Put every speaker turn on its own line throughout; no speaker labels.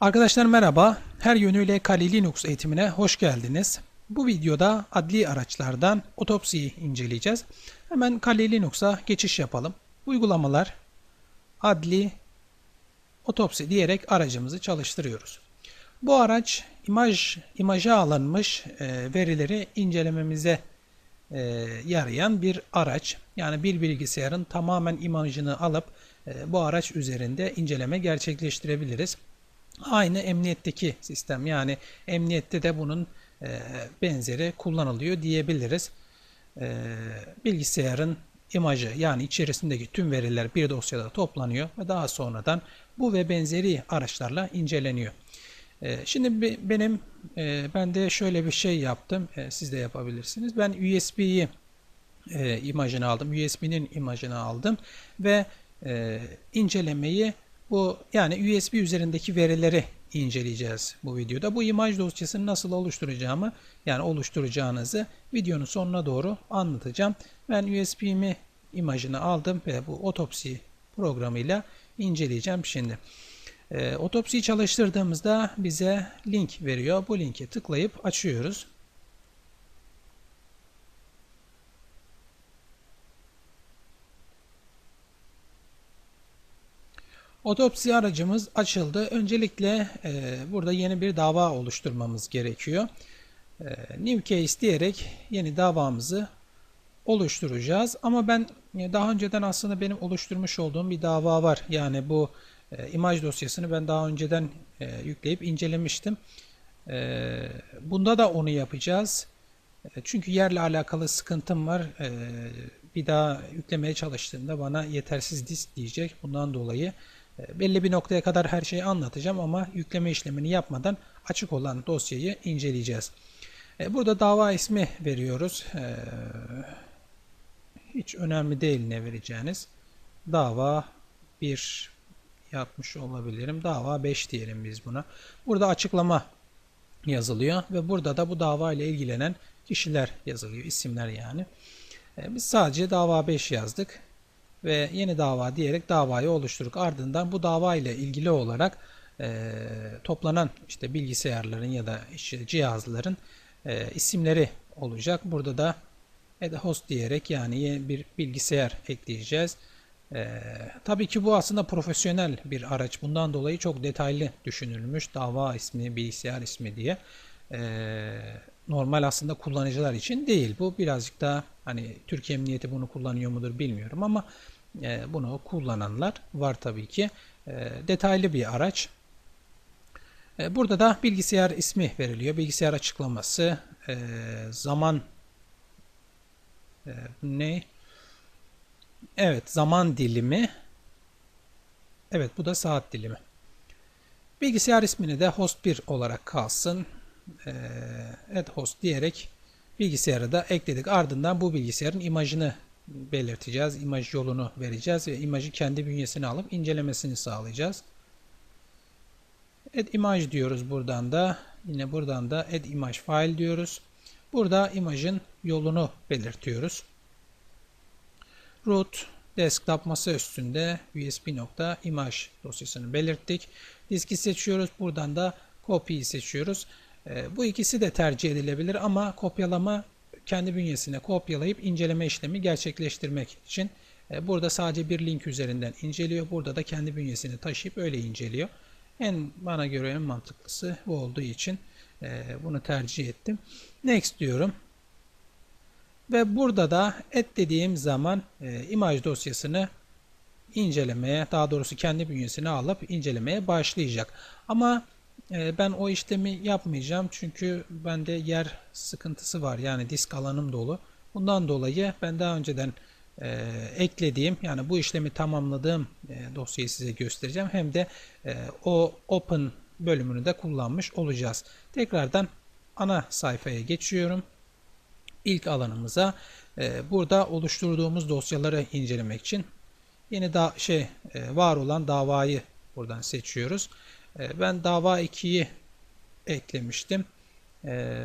Arkadaşlar merhaba. Her yönüyle Kali Linux eğitimine hoş geldiniz. Bu videoda adli araçlardan otopsiyi inceleyeceğiz. Hemen Kali Linux'a geçiş yapalım. Uygulamalar, adli, otopsi diyerek aracımızı çalıştırıyoruz. Bu araç imaj imaja alınmış e, verileri incelememize e, yarayan bir araç. Yani bir bilgisayarın tamamen imajını alıp e, bu araç üzerinde inceleme gerçekleştirebiliriz. Aynı emniyetteki sistem yani emniyette de bunun e, benzeri kullanılıyor diyebiliriz. E, bilgisayarın imajı yani içerisindeki tüm veriler bir dosyada toplanıyor ve daha sonradan bu ve benzeri araçlarla inceleniyor. E, şimdi be- benim e, ben de şöyle bir şey yaptım. E, siz de yapabilirsiniz. Ben USB'yi e, imajını aldım. USB'nin imajını aldım ve e, incelemeyi bu yani USB üzerindeki verileri inceleyeceğiz bu videoda. Bu imaj dosyasını nasıl oluşturacağımı yani oluşturacağınızı videonun sonuna doğru anlatacağım. Ben USB'mi imajını aldım ve bu otopsi programıyla inceleyeceğim şimdi. E, otopsiyi çalıştırdığımızda bize link veriyor. Bu linke tıklayıp açıyoruz. Otopsi aracımız açıldı. Öncelikle e, burada yeni bir dava oluşturmamız gerekiyor. E, new case diyerek yeni davamızı oluşturacağız. Ama ben e, daha önceden aslında benim oluşturmuş olduğum bir dava var. Yani bu e, imaj dosyasını ben daha önceden e, yükleyip incelemiştim. E, bunda da onu yapacağız. E, Çünkü yerle alakalı sıkıntım var. E, bir daha yüklemeye çalıştığımda bana yetersiz disk diyecek. Bundan dolayı belli bir noktaya kadar her şeyi anlatacağım ama yükleme işlemini yapmadan açık olan dosyayı inceleyeceğiz. E, Burada dava ismi veriyoruz. E, Hiç önemli değil ne vereceğiniz. Dava 1 yapmış olabilirim. Dava 5 diyelim biz buna. Burada açıklama yazılıyor ve burada da bu dava ile ilgilenen kişiler yazılıyor. isimler yani. Biz sadece dava 5 yazdık ve yeni dava diyerek davayı oluşturduk. Ardından bu dava ile ilgili olarak e, toplanan işte bilgisayarların ya da işte cihazların e, isimleri olacak. Burada da add host diyerek yani bir bilgisayar ekleyeceğiz. E, tabii ki bu aslında profesyonel bir araç. Bundan dolayı çok detaylı düşünülmüş. Dava ismi, bilgisayar ismi diye. E, normal aslında kullanıcılar için değil. Bu birazcık daha hani Türkiye Emniyeti bunu kullanıyor mudur bilmiyorum ama bunu kullananlar var tabii ki. E, detaylı bir araç. E, burada da bilgisayar ismi veriliyor. Bilgisayar açıklaması, e, zaman e, ne? Evet, zaman dilimi. Evet, bu da saat dilimi. Bilgisayar ismini de host 1 olarak kalsın. E, add host diyerek bilgisayarı da ekledik. Ardından bu bilgisayarın imajını belirteceğiz. İmaj yolunu vereceğiz ve imajı kendi bünyesine alıp incelemesini sağlayacağız. Add image diyoruz buradan da. Yine buradan da add image file diyoruz. Burada imajın yolunu belirtiyoruz. Root desktop masa üstünde usb.image dosyasını belirttik. Diski seçiyoruz. Buradan da copy'yi seçiyoruz. Ee, Bu ikisi de tercih edilebilir ama kopyalama kendi bünyesine kopyalayıp inceleme işlemi gerçekleştirmek için e, burada sadece bir link üzerinden inceliyor. Burada da kendi bünyesini taşıyıp öyle inceliyor. En bana göre en mantıklısı bu olduğu için e, bunu tercih ettim. Next diyorum. Ve burada da et dediğim zaman e, imaj dosyasını incelemeye, daha doğrusu kendi bünyesine alıp incelemeye başlayacak. Ama ben o işlemi yapmayacağım çünkü bende yer sıkıntısı var. Yani disk alanım dolu. Bundan dolayı ben daha önceden e, eklediğim yani bu işlemi tamamladığım e, dosyayı size göstereceğim. Hem de e, o open bölümünü de kullanmış olacağız. Tekrardan ana sayfaya geçiyorum. İlk alanımıza e, burada oluşturduğumuz dosyaları incelemek için yeni da şey e, var olan davayı buradan seçiyoruz. E, ben dava 2'yi eklemiştim. E,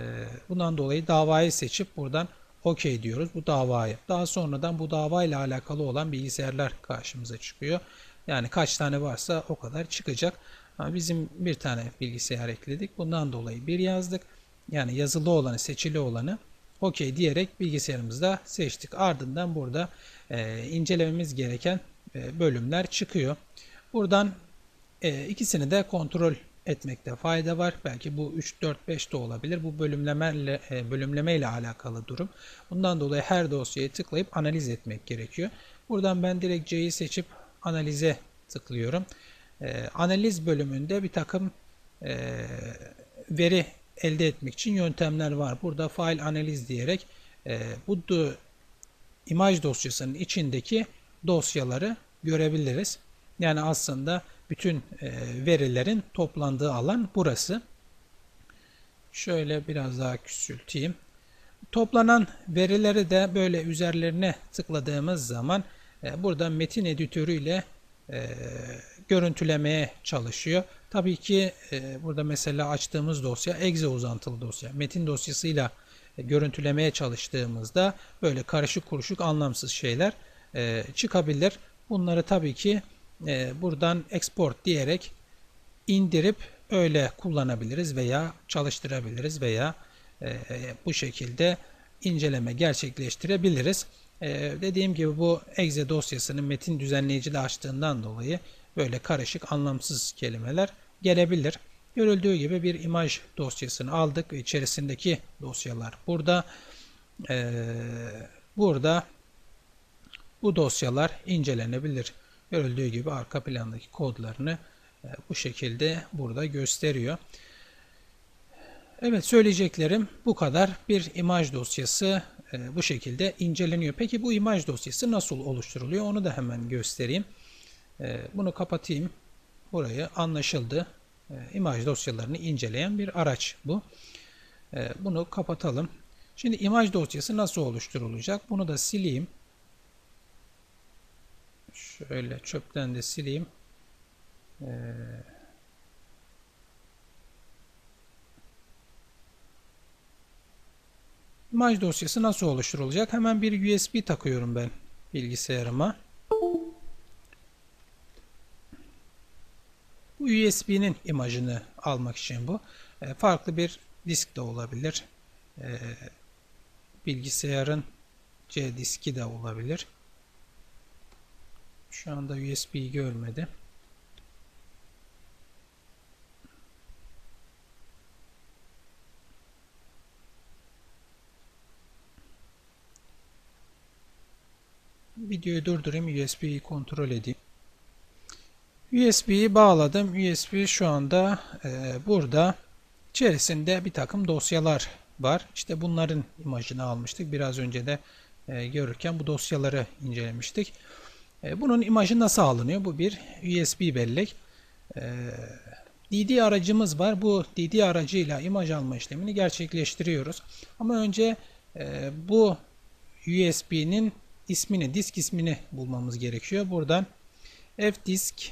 bundan dolayı davayı seçip buradan OK diyoruz bu davayı. Daha sonradan bu davayla alakalı olan bilgisayarlar karşımıza çıkıyor. Yani kaç tane varsa o kadar çıkacak. Bizim bir tane bilgisayar ekledik. Bundan dolayı bir yazdık. Yani yazılı olanı, seçili olanı OK diyerek bilgisayarımızda seçtik. Ardından burada e, incelememiz gereken e, bölümler çıkıyor. Buradan e, ikisini de kontrol etmekte fayda var. Belki bu 3, 4, 5 de olabilir. Bu bölümlemeyle, e, bölümleme ile alakalı durum. Bundan dolayı her dosyayı tıklayıp analiz etmek gerekiyor. Buradan ben direkt C'yi seçip analize tıklıyorum. E, analiz bölümünde bir takım e, veri elde etmek için yöntemler var. Burada file analiz diyerek e, bu do, imaj dosyasının içindeki dosyaları görebiliriz. Yani aslında bütün e, verilerin toplandığı alan burası. Şöyle biraz daha küçülteyim. Toplanan verileri de böyle üzerlerine tıkladığımız zaman e, burada metin editörü ile e, görüntülemeye çalışıyor. Tabii ki burada mesela açtığımız dosya exe uzantılı dosya. Metin dosyasıyla görüntülemeye çalıştığımızda böyle karışık kuruşuk anlamsız şeyler çıkabilir. Bunları tabii ki e, buradan export diyerek indirip öyle kullanabiliriz veya çalıştırabiliriz veya e, bu şekilde inceleme gerçekleştirebiliriz. Ee, dediğim gibi bu exe dosyasının metin düzenleyicide açtığından dolayı böyle karışık anlamsız kelimeler gelebilir. Görüldüğü gibi bir imaj dosyasını aldık ve içerisindeki dosyalar burada. Ee, burada bu dosyalar incelenebilir. Görüldüğü gibi arka plandaki kodlarını e, bu şekilde burada gösteriyor. Evet söyleyeceklerim bu kadar. Bir imaj dosyası e, bu şekilde inceleniyor. Peki bu imaj dosyası nasıl oluşturuluyor? Onu da hemen göstereyim. E, bunu kapatayım. Burayı anlaşıldı. İmaj dosyalarını inceleyen bir araç bu. Bunu kapatalım. Şimdi imaj dosyası nasıl oluşturulacak? Bunu da sileyim. Şöyle çöpten de sileyim. Ee, imaj dosyası nasıl oluşturulacak? Hemen bir USB takıyorum ben bilgisayarıma. Bu USB'nin imajını almak için bu. E, farklı bir disk de olabilir. E, bilgisayarın C diski de olabilir. Şu anda USB'yi görmedi. Videoyu durdurayım. USB'yi kontrol edeyim. USB'yi bağladım. USB şu anda e, burada. İçerisinde bir takım dosyalar var. İşte bunların imajını almıştık. Biraz önce de e, görürken bu dosyaları incelemiştik. E, bunun imajı nasıl alınıyor? Bu bir USB bellek. E, DD aracımız var. Bu DD aracıyla imaj alma işlemini gerçekleştiriyoruz. Ama önce e, bu USB'nin ismini, disk ismini bulmamız gerekiyor. Buradan fdisk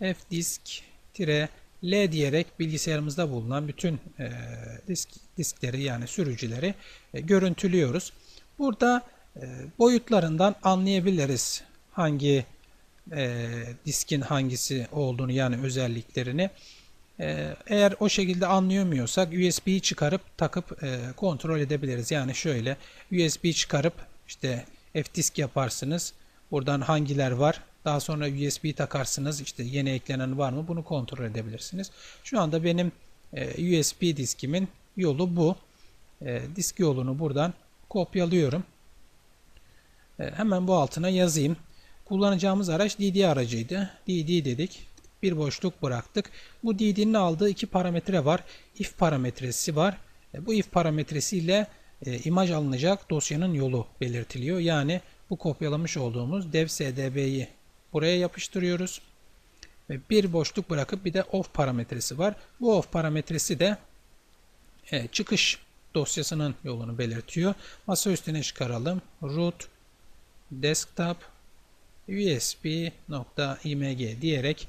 fdisk L diyerek bilgisayarımızda bulunan bütün e, disk diskleri yani sürücüleri e, görüntülüyoruz. Burada e, boyutlarından anlayabiliriz hangi e, diskin hangisi olduğunu yani özelliklerini. E, eğer o şekilde anlayamıyorsak USB'yi çıkarıp takıp e, kontrol edebiliriz. Yani şöyle USB çıkarıp işte F-disk yaparsınız. Buradan hangiler var? Daha sonra USB takarsınız. İşte yeni eklenen var mı? Bunu kontrol edebilirsiniz. Şu anda benim e, USB diskimin yolu bu. E, disk yolunu buradan kopyalıyorum. E, hemen bu altına yazayım. Kullanacağımız araç DD aracıydı. DD dedik. Bir boşluk bıraktık. Bu DD'nin aldığı iki parametre var. If parametresi var. E, bu if parametresi ile e, imaj alınacak dosyanın yolu belirtiliyor. Yani bu kopyalamış olduğumuz dev sdb'yi buraya yapıştırıyoruz. Ve bir boşluk bırakıp bir de off parametresi var. Bu off parametresi de çıkış dosyasının yolunu belirtiyor. Masa üstüne çıkaralım. Root desktop usb.img diyerek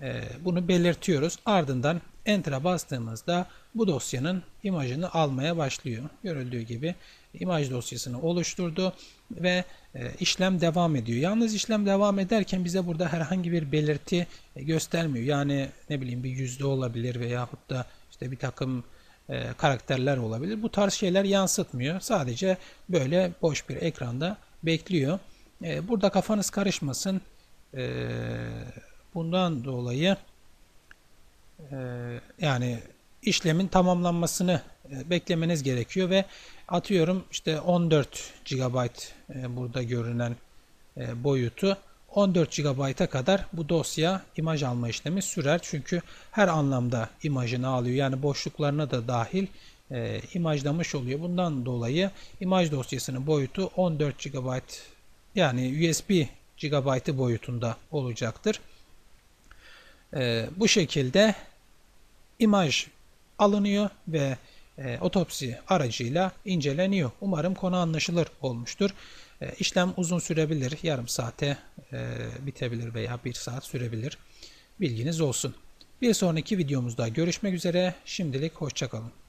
e, bunu belirtiyoruz. Ardından Enter'a bastığımızda bu dosyanın imajını almaya başlıyor. Görüldüğü gibi imaj dosyasını oluşturdu ve e, işlem devam ediyor. Yalnız işlem devam ederken bize burada herhangi bir belirti göstermiyor. Yani ne bileyim bir yüzde olabilir veyahut da işte bir takım e, karakterler olabilir. Bu tarz şeyler yansıtmıyor. Sadece böyle boş bir ekranda bekliyor. E, burada kafanız karışmasın. E, bundan dolayı e, yani işlemin tamamlanmasını e, beklemeniz gerekiyor ve atıyorum işte 14 GB e, burada görünen e, boyutu 14 GB'a kadar bu dosya imaj alma işlemi sürer. Çünkü her anlamda imajını alıyor. Yani boşluklarına da dahil e, imajlamış oluyor. Bundan dolayı imaj dosyasının boyutu 14 GB yani USB GB boyutunda olacaktır. E, bu şekilde imaj alınıyor ve e, otopsi aracıyla inceleniyor. Umarım konu anlaşılır olmuştur. E, işlem uzun sürebilir. Yarım saate e, bitebilir veya bir saat sürebilir. Bilginiz olsun. Bir sonraki videomuzda görüşmek üzere. Şimdilik hoşçakalın.